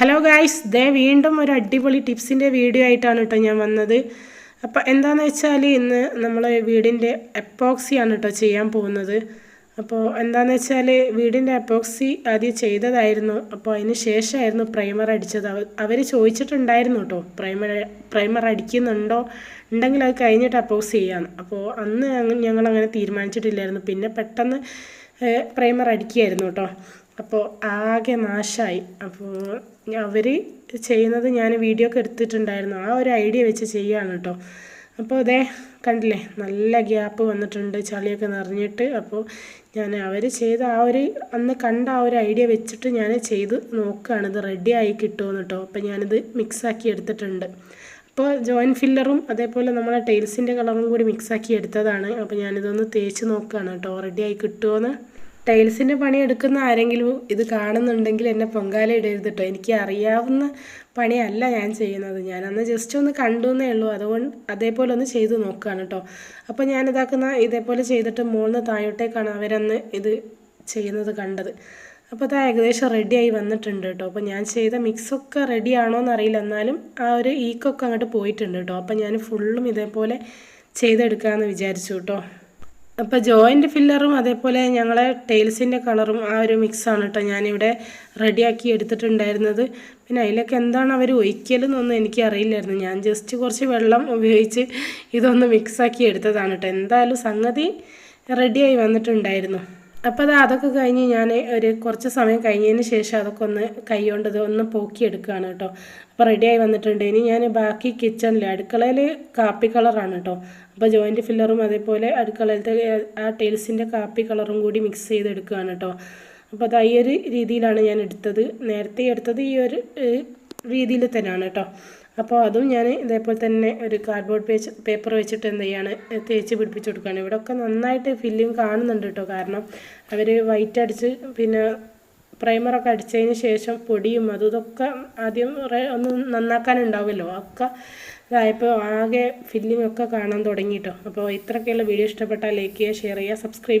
Hello guys ദേ വീണ്ടും ഒരു അടിപൊളി ടിപ്സിന്റെ വീഡിയോ ആയിട്ടാണ് കേട്ടോ ഞാൻ വന്നത്. അപ്പോൾ എന്താണെന്ന് വെച്ചാൽ ഇന്ന് നമ്മൾ വീടിന്റെ എപ്പോക്സിയാണ് കേട്ടോ ചെയ്യാൻ പോകുന്നത്. അപ്പോൾ എന്താണെന്ന് വെച്ചാൽ വീടിന്റെ എപ്പോക്സി ആദ്യം ചെയ്തതായിരുന്നു. അപ്പോൾ അതിന് ശേഷമായിരുന്നു പ്രൈമർ അടിച്ചത്. അവർ ചോദിച്ചിട്ടുണ്ടായിരുന്നു കേട്ടോ പ്രൈമർ പ്രൈമർ അടിക്കുന്നുണ്ടോ? ഉണ്ടെങ്കിൽ അത് കഴിഞ്ഞിട്ട് എപ്പോക്സി ചെയ്യാം അപ്പോൾ അന്ന് ഞങ്ങൾ അങ്ങനെ തീരുമാനിച്ചിട്ടില്ലായിരുന്നു. പിന്നെ പെട്ടെന്ന് പ്രൈമർ അടിക്കുകയായിരുന്നു കേട്ടോ. അപ്പോൾ ആകെ നാശമായി അപ്പോൾ അവർ ചെയ്യുന്നത് ഞാൻ വീഡിയോ ഒക്കെ എടുത്തിട്ടുണ്ടായിരുന്നു. ആ ഒരു ഐഡിയ വെച്ച് ചെയ്യുകയാണ് കേട്ടോ. അപ്പോൾ അതേ കണ്ടില്ലേ നല്ല ഗ്യാപ്പ് വന്നിട്ടുണ്ട് ചളിയൊക്കെ നിറഞ്ഞിട്ട്. അപ്പോൾ ഞാൻ അവർ ചെയ്ത ആ ഒരു അന്ന് കണ്ട ആ ഒരു ഐഡിയ വെച്ചിട്ട് ഞാൻ ചെയ്ത് നോക്കുകയാണ്. ഇത് റെഡി ആയി കിട്ടുമെന്ന് കേട്ടോ. അപ്പോൾ ഞാനിത് മിക്സാക്കി എടുത്തിട്ടുണ്ട്. അപ്പോൾ ജോയിൻ ഫില്ലറും അതേപോലെ നമ്മളെ ടൈൽസിന്റെ കളറും കൂടി മിക്സാക്കി എടുത്തതാണ്. അപ്പോൾ ഞാനിതൊന്ന് തേച്ച് നോക്കുകയാണ് കേട്ടോ റെഡി ആയി കിട്ടുമോയെന്ന് ടൈൽസിന്റെ പണി എടുക്കുന്ന ആരെങ്കിലും ഇത് കാണുന്നുണ്ടെങ്കിൽ എന്നെ പൊങ്കാല ഇടരുത് കേട്ടോ എനിക്ക് അറിയാവുന്ന പണിയല്ല ഞാൻ ചെയ്യുന്നത്. ഞാനന്ന് ജസ്റ്റ് ഒന്ന് കണ്ടു എന്നേ ഉള്ളൂ. അതുകൊണ്ട് അതേപോലെ ഒന്ന് ചെയ്ത് നോക്കുകയാണ് കേട്ടോ അപ്പോൾ ഞാനിതാക്കുന്ന ഇതേപോലെ ചെയ്തിട്ട് മുകളിൽ താഴോട്ടേക്കാണ് അവരന്ന് ഇത് ചെയ്യുന്നത് കണ്ടത്. അപ്പോൾ അത് ഏകദേശം റെഡിയായി വന്നിട്ടുണ്ട് കേട്ടോ അപ്പോൾ ഞാൻ ചെയ്ത മിക്സൊക്കെ റെഡി ആണോ എന്നറിയില്ല എന്നാലും ആ ഒരു ഈക്കൊക്കെ അങ്ങോട്ട് പോയിട്ടുണ്ട് കേട്ടോ അപ്പോൾ ഞാൻ ഫുള്ളും ഇതേപോലെ ചെയ്തെടുക്കാമെന്ന് വിചാരിച്ചു കേട്ടോ അപ്പോൾ ജോയിന്റ് ഫില്ലറും അതേപോലെ ഞങ്ങളെ ടൈൽസിന്റെ കളറും ആ ഒരു മിക്സാണ് കേട്ടോ ഞാനിവിടെ റെഡിയാക്കി എടുത്തിട്ടുണ്ടായിരുന്നത്. പിന്നെ അതിലൊക്കെ എന്താണ് അവർ ഒഴിക്കലെന്നൊന്നും എനിക്ക് അറിയില്ലായിരുന്നു. ഞാൻ ജസ്റ്റ് കുറച്ച് വെള്ളം ഉപയോഗിച്ച് ഇതൊന്ന് മിക്സാക്കി എടുത്തതാണ് കേട്ടോ എന്തായാലും സംഗതി റെഡിയായി വന്നിട്ടുണ്ടായിരുന്നു. അപ്പോൾ അത് അതൊക്കെ കഴിഞ്ഞ് ഞാൻ ഒരു കുറച്ച് സമയം കഴിഞ്ഞതിന് ശേഷം അതൊക്കെ ഒന്ന് കൈ കൊണ്ട് ഒന്ന് പോക്കിയെടുക്കുകയാണ് കേട്ടോ. അപ്പോൾ റെഡിയായി വന്നിട്ടുണ്ട്. ഇനി ഞാൻ ബാക്കി കിച്ചണിൽ അടുക്കളയിൽ കാപ്പി കളറാണ് കേട്ടോ. അപ്പോൾ ജോയിന്റ് ഫില്ലറും അതേപോലെ അടുക്കളയിലത്തെ ആ ടൈൽസിന്റെ കാപ്പി കളറും കൂടി മിക്സ് ചെയ്തെടുക്കുകയാണ് കേട്ടോ. അപ്പോൾ അത് ഈ ഒരു രീതിയിലാണ് ഞാൻ എടുത്തത്. നേരത്തെ എടുത്തത് ഈ ഒരു രീതിയിൽ തന്നെയാണ് കേട്ടോ. അപ്പോൾ അതും ഞാൻ ഇതേപോലെ തന്നെ ഒരു കാർഡ്ബോർഡ് പേജ് പേപ്പർ വെച്ചിട്ട് എന്ത് ചെയ്യാണ് തേച്ച് പിടിപ്പിച്ച് കൊടുക്കുകയാണ്. ഇവിടെ ഒക്കെ നന്നായിട്ട് ഫില്ലിങ് കാണുന്നുണ്ട് കേട്ടോ. കാരണം അവർ വൈറ്റ് അടിച്ച് പിന്നെ പ്രൈമറൊക്കെ അടിച്ചതിന് ശേഷം പൊടിയും അതും ഇതൊക്കെ ആദ്യം ഒന്ന് നന്നാക്കാനുണ്ടാവുമല്ലോ. ഒക്കെ ഇതായപ്പോൾ ആകെ ഫില്ലിംഗ് ഒക്കെ കാണാൻ തുടങ്ങി കേട്ടോ. അപ്പോൾ ഇത്രയൊക്കെയുള്ള വീഡിയോ ഇഷ്ടപ്പെട്ടാൽ ലൈക്ക് ചെയ്യുക ഷെയർ ചെയ്യുക സബ്സ്ക്രൈബ്